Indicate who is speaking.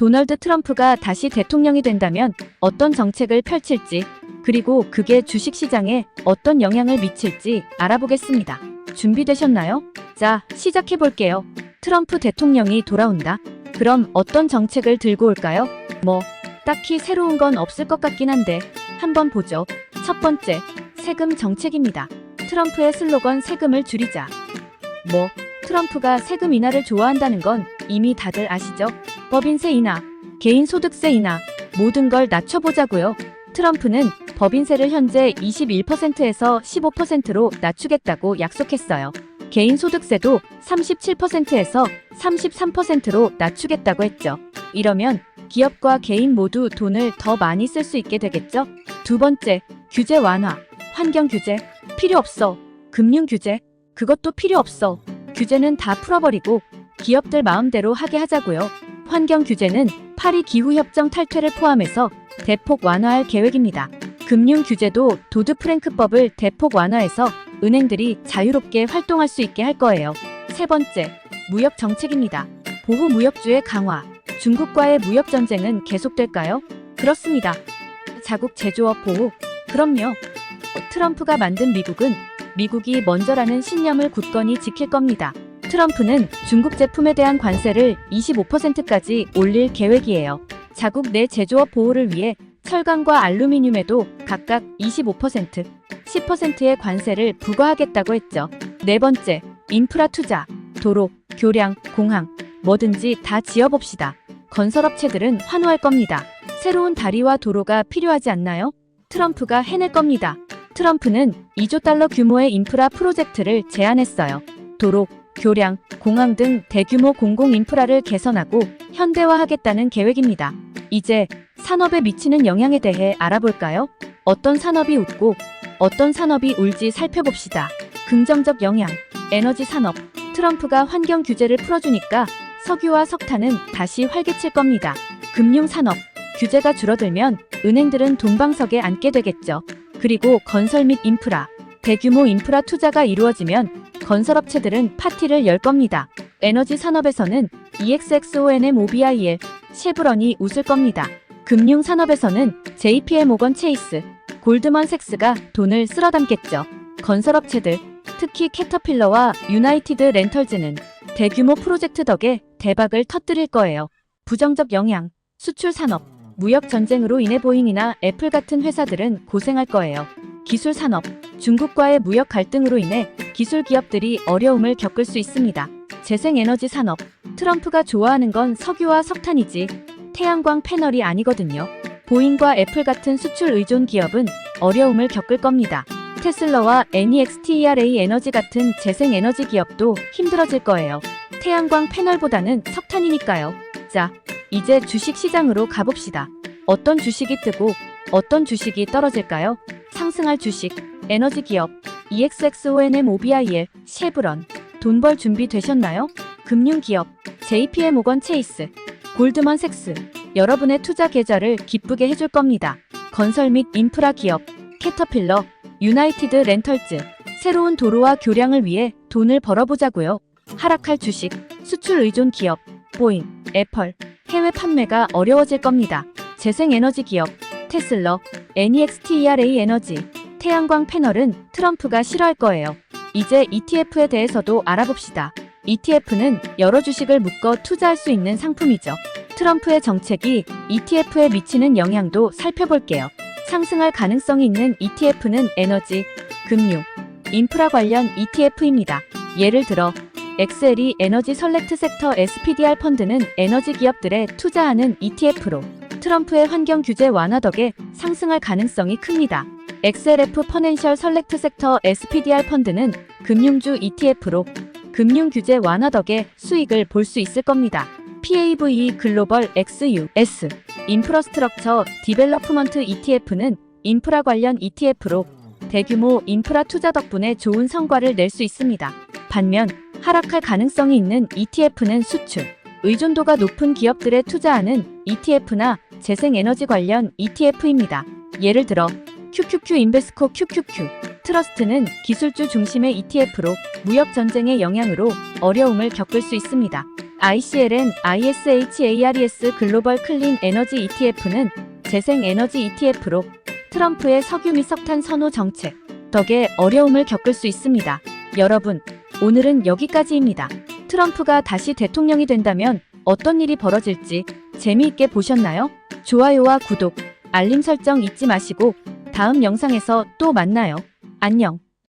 Speaker 1: 도널드 트럼프가 다시 대통령이 된다면 어떤 정책을 펼칠지, 그리고 그게 주식시장에 어떤 영향을 미칠지 알아보겠습니다. 준비되셨나요? 자, 시작해볼게요. 트럼프 대통령이 돌아온다. 그럼 어떤 정책을 들고 올까요? 뭐, 딱히 새로운 건 없을 것 같긴 한데, 한번 보죠. 첫 번째, 세금 정책입니다. 트럼프의 슬로건 세금을 줄이자. 뭐, 트럼프가 세금 인하를 좋아한다는 건 이미 다들 아시죠? 법인세 인하, 개인소득세 인하, 모든 걸 낮춰보자고요. 트럼프는 법인세를 현재 21%에서 15%로 낮추겠다고 약속했어요. 개인소득세도 37%에서 33%로 낮추겠다고 했죠. 이러면 기업과 개인 모두 돈을 더 많이 쓸 수 있게 되겠죠? 두 번째, 규제 완화. 환경 규제. 필요 없어. 금융 규제. 그것도 필요 없어. 규제는 다 풀어버리고 기업들 마음대로 하게 하자고요. 환경 규제는 파리 기후협정 탈퇴를 포함해서 대폭 완화할 계획입니다. 금융 규제도 도드 프랭크법을 대폭 완화해서 은행들이 자유롭게 활동할 수 있게 할 거예요. 세 번째, 무역 정책입니다. 보호 무역주의 강화. 중국과의 무역 전쟁은 계속될까요? 그렇습니다. 자국 제조업 보호. 그럼요. 트럼프가 만든 미국은 미국이 먼저라는 신념을 굳건히 지킬 겁니다. 트럼프는 중국 제품에 대한 관세를 25%까지 올릴 계획이에요. 자국 내 제조업 보호를 위해 철강과 알루미늄에도 각각 25%, 10%의 관세를 부과하겠다고 했죠. 네 번째, 인프라 투자. 도로, 교량, 공항, 뭐든지 다 지어봅시다. 건설업체들은 환호할 겁니다. 새로운 다리와 도로가 필요하지 않나요? 트럼프가 해낼 겁니다. 트럼프는 2조 달러 규모의 인프라 프로젝트를 제안했어요. 도로, 교량, 공항 등 대규모 공공 인프라를 개선하고 현대화하겠다는 계획입니다. 이제 산업에 미치는 영향에 대해 알아볼까요? 어떤 산업이 웃고 어떤 산업이 울지 살펴봅시다. 긍정적 영향, 에너지 산업. 트럼프가 환경 규제를 풀어주니까 석유와 석탄은 다시 활기칠 겁니다. 금융 산업. 규제가 줄어들면 은행들은 돈방석에 앉게 되겠죠. 그리고 건설 및 인프라. 대규모 인프라 투자가 이루어지면 건설업체들은 파티를 열 겁니다. 에너지 산업에서는 EXXONM OBIL, 쉐브런이 웃을 겁니다. 금융 산업에서는 JPM 모건 체이스, 골드먼색스가 돈을 쓸어 담겠죠. 건설업체들, 특히 캐터필러와 유나이티드 렌털즈는 대규모 프로젝트 덕에 대박을 터뜨릴 거예요. 부정적 영향, 수출 산업, 무역 전쟁으로 인해 보잉이나 애플 같은 회사들은 고생할 거예요. 기술 산업, 중국과의 무역 갈등으로 인해 기술 기업들이 어려움을 겪을 수 있습니다. 재생에너지 산업, 트럼프가 좋아하는 건 석유와 석탄이지 태양광 패널이 아니거든요. 보잉과 애플 같은 수출 의존 기업은 어려움을 겪을 겁니다. 테슬라와 NEXTERA 에너지 같은 재생에너지 기업도 힘들어질 거예요. 태양광 패널보다는 석탄이니까요. 자, 이제 주식 시장으로 가봅시다. 어떤 주식이 뜨고 어떤 주식이 떨어질까요? 상승할 주식, 에너지 기업, EXXONM OBIL, 쉐브런. 돈 벌 준비 되셨나요? 금융 기업, JPM 모건 체이스, 골드먼 색스. 여러분의 투자 계좌를 기쁘게 해줄 겁니다. 건설 및 인프라 기업, 캐터필러, 유나이티드 렌털즈. 새로운 도로와 교량을 위해 돈을 벌어보자고요. 하락할 주식, 수출 의존 기업, 보잉, 애플. 해외 판매가 어려워질 겁니다. 재생에너지 기업, 테슬러, NEXTERA 에너지, 태양광 패널은 트럼프가 싫어할 거예요. 이제 ETF에 대해서도 알아봅시다. ETF는 여러 주식을 묶어 투자할 수 있는 상품이죠. 트럼프의 정책이 ETF에 미치는 영향도 살펴볼게요. 상승할 가능성이 있는 ETF는 에너지, 금융, 인프라 관련 ETF입니다. 예를 들어 엑셀이 에너지 설렉트 섹터 SPDR 펀드는 에너지 기업들에 투자하는 ETF로 트럼프의 환경 규제 완화 덕에 상승할 가능성이 큽니다. XLF 퍼넨셜 설렉트 섹터 SPDR 펀드는 금융주 ETF로 금융 규제 완화 덕에 수익을 볼 수 있을 겁니다. PAVE 글로벌 XUS 인프라스트럭처 디벨로프먼트 ETF는 인프라 관련 ETF로 대규모 인프라 투자 덕분에 좋은 성과를 낼 수 있습니다. 반면 하락할 가능성이 있는 ETF는 수출, 의존도가 높은 기업들에 투자하는 ETF나 재생에너지 관련 ETF입니다. 예를 들어 QQQ 인베스코 QQQ 트러스트는 기술주 중심의 ETF로 무역 전쟁의 영향으로 어려움을 겪을 수 있습니다. ICLN ISHARES 글로벌 클린 에너지 ETF는 재생 에너지 ETF로 트럼프의 석유 및 석탄 선호 정책 덕에 어려움을 겪을 수 있습니다. 여러분, 오늘은 여기까지입니다. 트럼프가 다시 대통령이 된다면 어떤 일이 벌어질지 재미있게 보셨나요? 좋아요와 구독, 알림 설정 잊지 마시고 다음 영상에서 또 만나요. 안녕.